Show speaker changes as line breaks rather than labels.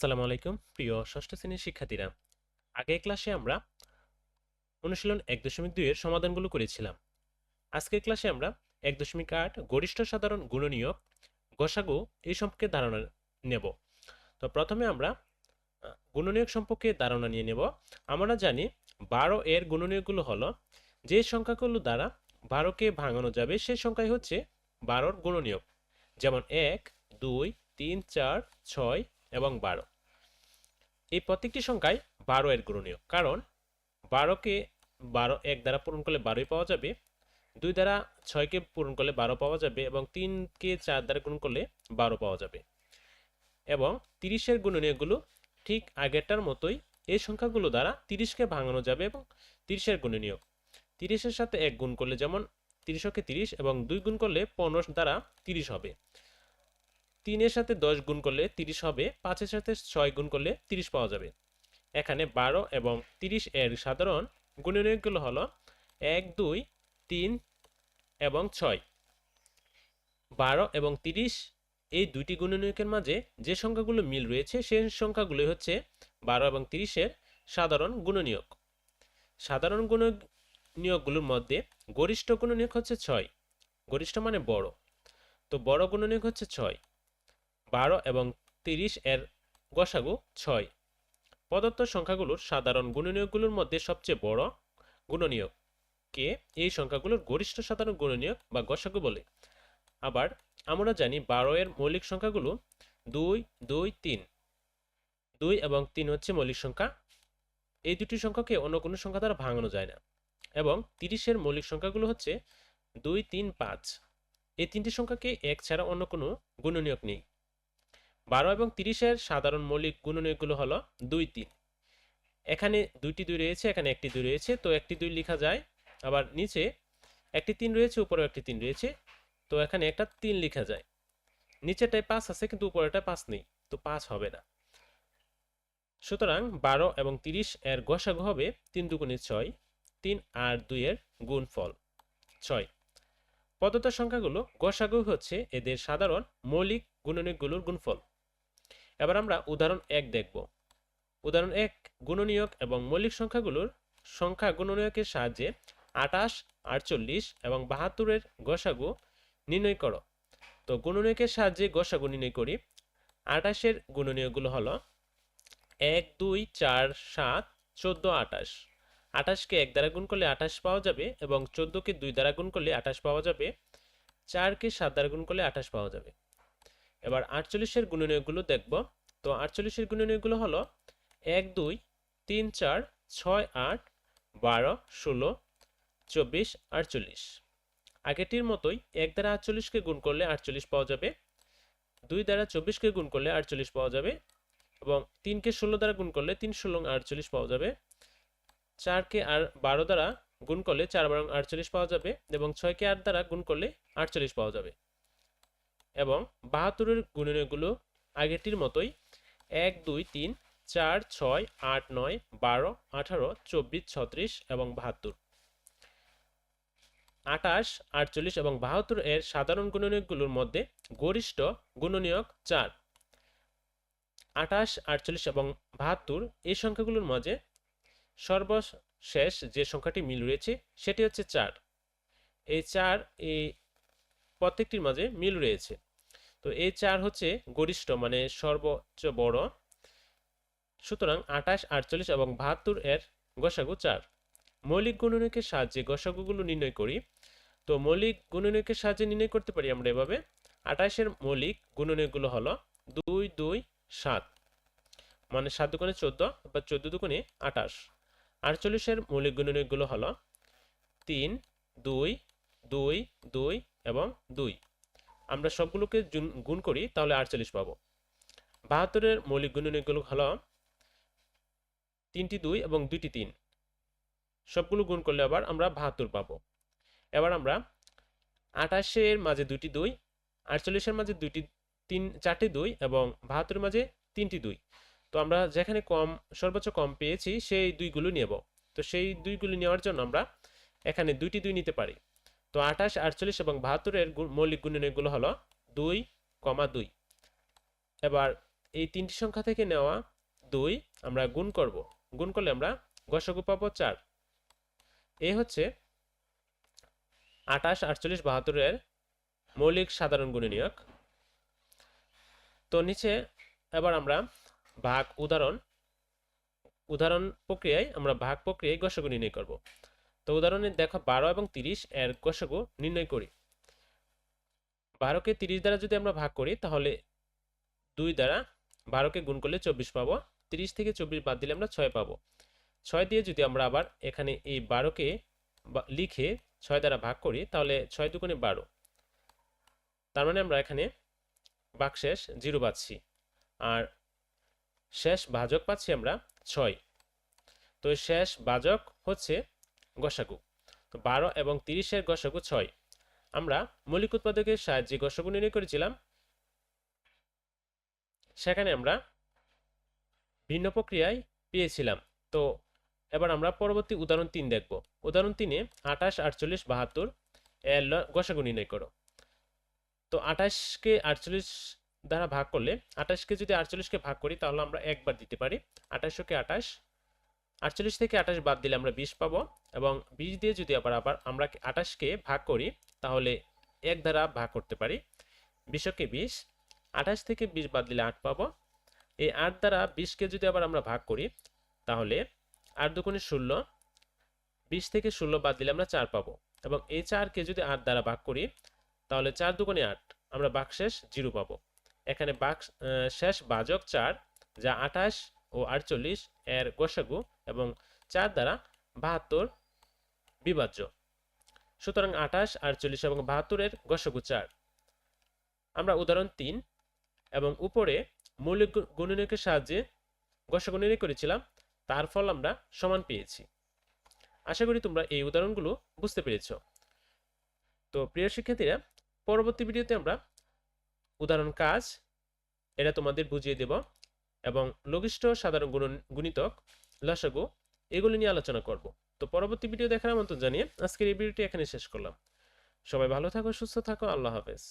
আসসালামু আলাইকুম। প্রিয় ষষ্ঠ শ্রেণির শিক্ষার্থীরা, আগের ক্লাসে আমরা অনুশীলন এক দশমিক দুইয়ের সমাধানগুলো করেছিলাম। আজকের ক্লাসে আমরা এক দশমিক আট গরিষ্ঠ সাধারণ গুণনীয়ক গসাগু এই সম্পর্কে ধারণা নেব। তো প্রথমে আমরা গুণনীয়ক সম্পর্কে ধারণা নিয়ে নেব। আমরা জানি বারো এর গুণনীয়কগুলো হলো, যে সংখ্যাগুলো দ্বারা বারোকে ভাঙানো যাবে সেই সংখ্যাই হচ্ছে বারোর গুণনীয়ক। যেমন এক, দুই, তিন, চার, ছয় এবং বারো। এই প্রত্যেকটি সংখ্যায় বারো এর গুণনীয়। কারণ বারোকে বারো এক দ্বারা পূরণ করলে বারোই পাওয়া যাবে, দুই দ্বারা ছয়কে পূরণ করলে বারো পাওয়া যাবে, এবং তিনকে চার দ্বারা গুণ করলে বারো পাওয়া যাবে। এবং তিরিশের গুণনীয়গুলো ঠিক আগেরটার মতোই এই সংখ্যাগুলো দ্বারা তিরিশকে ভাঙানো যাবে এবং তিরিশের গুণনীয়ক তিরিশের সাথে এক গুণ করলে যেমন তিরিশকে তিরিশ এবং দুই গুণ করলে পনেরো দ্বারা তিরিশ হবে। তিনের সাথে দশ গুণ করলে তিরিশ হবে, পাঁচের সাথে ছয় গুণ করলে তিরিশ পাওয়া যাবে। এখানে বারো এবং তিরিশ এর সাধারণ গুণনীয়কগুলো হলো এক, দুই, তিন এবং ছয়। বারো এবং তিরিশ এই দুইটি গুণনীয়কের মাঝে যে সংখ্যাগুলো মিল রয়েছে সেই সংখ্যাগুলো হচ্ছে বারো এবং তিরিশের সাধারণ গুণনীয়ক। সাধারণ গুণনীয়কগুলোর মধ্যে গরিষ্ঠ গুণনীয়ক হচ্ছে ছয়, গরিষ্ঠ মানে বড়। তো বড় গুণনীয়ক হচ্ছে ছয়। বারো এবং তিরিশ এর গসাগু ছয়। প্রদত্ত সংখ্যাগুলোর সাধারণ গুণনীয়কগুলোর মধ্যে সবচেয়ে বড় গুণনীয়ক কে? এই সংখ্যাগুলোর গরিষ্ঠ সাধারণ গুণনীয়ক বা গসাগু বলে। আবার আমরা জানি বারো এর মৌলিক সংখ্যাগুলো দুই দুই, তিন। দুই এবং তিন হচ্ছে মৌলিক সংখ্যা। এই দুটি সংখ্যাকে অন্য কোনো সংখ্যা দ্বারা ভাঙানো যায় না। এবং তিরিশের মৌলিক সংখ্যাগুলো হচ্ছে দুই, তিন, পাঁচ। এই তিনটি সংখ্যাকে এক ছাড়া অন্য কোনো গুণনীয়ক নেই। বারো এবং তিরিশের সাধারণ মৌলিক গুণনীয়কগুলো হলো দুই, তিন। এখানে দুইটি দুই রয়েছে, এখানে একটি দুই রয়েছে, তো একটি দুই লেখা যায়। আবার নিচে একটি তিন রয়েছে, উপরেও একটি তিন রয়েছে, তো এখানে একটা তিন লেখা যায়। নিচেটায় পাঁচ আছে, কিন্তু উপরেটায় পাঁচ নেই, তো পাঁচ হবে না। সুতরাং বারো এবং তিরিশ এর গসাগু হবে তিন দুগুণে ছয়, তিন আর দুইয়ের গুণফল ছয়। প্রদত্ত সংখ্যাগুলো গসাগু হচ্ছে এদের সাধারণ মৌলিক গুণনীয়কগুলোর গুণফল। এবার আমরা উদাহরণ এক দেখব। উদাহরণ এক, গুণনীয়ক এবং মৌলিক সংখ্যাগুলোর সংখ্যা গুণনীয়কের সাহায্যে আটাশ আটচল্লিশ এবং বাহাত্তরের গসাগু নির্ণয় করো। তো গুণনীয়কের সাহায্যে গসাগু নির্ণয় করি। আটাশের গুণনীয়কগুলো হলো এক, দুই, চার, সাত, চোদ্দ আটাশ আটাশকে এক দ্বারা গুণ করলে আটাশ পাওয়া যাবে এবং চোদ্দকে দুই দ্বারা গুণ করলে আটাশ পাওয়া যাবে। চারকে সাত দ্বারা গুণ করলে আটাশ পাওয়া যাবে। এবার আটচল্লিশের গুণনীয়কগুলো দেখব। তো আটচল্লিশের গুণনীয়কগুলো হলো এক, দুই, তিন, চার, ছয়, আট, বারো, ষোলো, চব্বিশ, আটচল্লিশ। আগেরটির মতোই এক দ্বারা আটচল্লিশকে গুণ করলে আটচল্লিশ পাওয়া যাবে, দুই দ্বারা চব্বিশকে গুণ করলে আটচল্লিশ পাওয়া যাবে এবং তিনকে ষোলো দ্বারা গুণ করলে তিন, ষোলো আটচল্লিশ পাওয়া যাবে। চারকে আর বারো দ্বারা গুণ করলে চার, বারো আটচল্লিশ পাওয়া যাবে এবং ছয়কে আট দ্বারা গুণ করলে আটচল্লিশ পাওয়া যাবে। এবং বাহাত্তরের গুণনীয়কগুলো আগেরটির মতোই এক, দুই, তিন, চার, ছয়, আট, নয়, বারো, আঠারো, চব্বিশ, ছত্রিশ এবং বাহাত্তর। আটাশ আটচল্লিশ এবং বাহাত্তর এর সাধারণ গুণনীয়কগুলোর মধ্যে গরিষ্ঠ গুণনীয়ক চার। আটাশ আটচল্লিশ এবং বাহাত্তর এই সংখ্যাগুলোর মাঝে সর্বশেষ যে সংখ্যাটি মিল রয়েছে সেটি হচ্ছে চার। এই চার এই প্রত্যেকটির মাঝে মিল রয়েছে। তো এই চার হচ্ছে গরিষ্ঠ মানে সর্বোচ্চ বড়। সুতরাং আঠাশ, আটচল্লিশ এবং বাহাত্তর এর গসাগু চার। মৌলিক গুণনীয়কের সাহায্যে গসাগুগুলো নির্ণয় করি। তো মৌলিক গুণনীয়কের সাহায্যে নির্ণয় করতে পারি আমরা এভাবে। আঠাশের মৌলিক গুণনীয়কগুলো হলো দুই দুই, সাত। মানে সাত দুগুণে চোদ্দ বা চোদ্দ দুগুণে আঠাশ। আটচল্লিশের মৌলিক গুণনীয়কগুলো হলো তিন, দুই দুই দুই এবং দুই। আমরা সবগুলোকে গুণ করি, তাহলে আটচল্লিশ পাবো। বাহাত্তরের মৌলিক গুণনীয়কগুলো হলো তিনটি দুই এবং দুইটি তিন। সবগুলো গুণ করলে আবার আমরা বাহাত্তর পাবো। এবার আমরা আঠাশের মাঝে দুইটি দুই, আটচল্লিশের মাঝে দুইটি তিন, চারটি দুই এবং বাহাত্তরের মাঝে তিনটি দুই। তো আমরা যেখানে কম, সর্বোচ্চ কম পেয়েছি, সেই দুইগুলো নেব। তো সেই দুইগুলো নেওয়ার জন্য আমরা এখানে দুইটি দুই নিতে পারি। তো আঠাশ, আটচল্লিশ এবং বাহাত্তরের মৌলিক গুণনীয়কগুলো হলো দুই, কমা দুই। এবার এই তিনটি সংখ্যা থেকে নেওয়া দুই আমরা গুণ করব। গুণ করলে আমরা গসাগু পাবো চার। এই হচ্ছে আঠাশ, আটচল্লিশ, বাহাত্তরের মৌলিক সাধারণ গুণনীয়ক। তো নিচে এবার আমরা ভাগ উদাহরণ উদাহরণ প্রক্রিয়ায় আমরা ভাগ প্রক্রিয়ায় গসাগু নির্ণয় করব। তো উদাহরণে দেখো বারো এবং তিরিশ এর গসাগু নির্ণয় করি। বারোকে তিরিশ দ্বারা যদি আমরা ভাগ করি, তাহলে দুই দ্বারা বারোকে গুণ করলে চব্বিশ পাবো। তিরিশ থেকে চব্বিশ বাদ দিলে আমরা ছয় পাবো। ছয় দিয়ে যদি আমরা আবার এখানে এই বারোকে লিখে ছয় দ্বারা ভাগ করি, তাহলে ছয় দুগুণে বারো। তার মানে আমরা এখানে বাকশেষ জিরো পাচ্ছি। আর শেষ ভাজক পাচ্ছি আমরা ছয়। তো শেষ ভাজক হচ্ছে গসাগু। তো বারো এবং তিরিশের গসাগু ছয়। আমরা মৌলিক উৎপাদকের সাহায্যে গসাগু নির্ণয় করেছিলাম। সেখানে আমরা ভিন্ন প্রক্রিয়ায় পেয়েছিলাম। তো এবার আমরা পরবর্তী উদাহরণ তিন দেখব। উদাহরণ তিনে আঠাশ, আটচল্লিশ, বাহাত্তর এর গসাগু নির্ণয় করো। তো আঠাশকে আটচল্লিশ দ্বারা ভাগ করলে আঠাশকে যদি আটচল্লিশকে ভাগ করি তাহলে আমরা একবার দিতে পারি। আঠাশশোকে আঠাশ আটচল্লিশ থেকে আঠাশ বাদ দিলে আমরা বিশ পাবো এবং বিশ দিয়ে যদি আবার আবার আমরা আঠাশকে ভাগ করি, তাহলে এক দ্বারা ভাগ করতে পারি। বিশকে বিশ আঠাশ থেকে বিশ বাদ দিলে আট পাবো। এই আট দ্বারা বিশকে যদি আবার আমরা ভাগ করি, তাহলে আট দুগুণে ষোলো, বিশ থেকে ষোলো বাদ দিলে আমরা চার পাবো। এবং এই চারকে যদি আট দ্বারা ভাগ করি, তাহলে চার দুগুণে আট, আমরা বাকশেষ জিরো পাবো। এখানে বাক শেষ বাজক চার, যা আঠাশ ও আটচল্লিশ এর গোসাগু এবং চার দ্বারা বাহাত্তর বিভাজ্য। সুতরাং আঠাশ, আটচল্লিশ এবং বাহাত্তরের গসাগু চার। আমরা উদাহরণ তিন এবং উপরে মৌলিক গুণনীয়কের সাহায্যে গসাগু করেছিলাম, তার ফল আমরা সমান পেয়েছি। আশা করি তোমরা এই উদাহরণগুলো বুঝতে পেরেছ। তো প্রিয় শিক্ষার্থীরা, পরবর্তী ভিডিওতে আমরা উদাহরণ কাজ, এটা তোমাদের বুঝিয়ে দেব এবং লঘিষ্ঠ সাধারণ গুণিতক লসাগু, এগুলো নিয়ে আলোচনা করব। তো পরবর্তী ভিডিও দেখার আমন্ত্রণ জানিয়ে আজকের এই ভিডিওটি এখানে শেষ করলাম। সবাই ভালো থাকো, সুস্থ থাকো, আল্লাহ হাফেজ।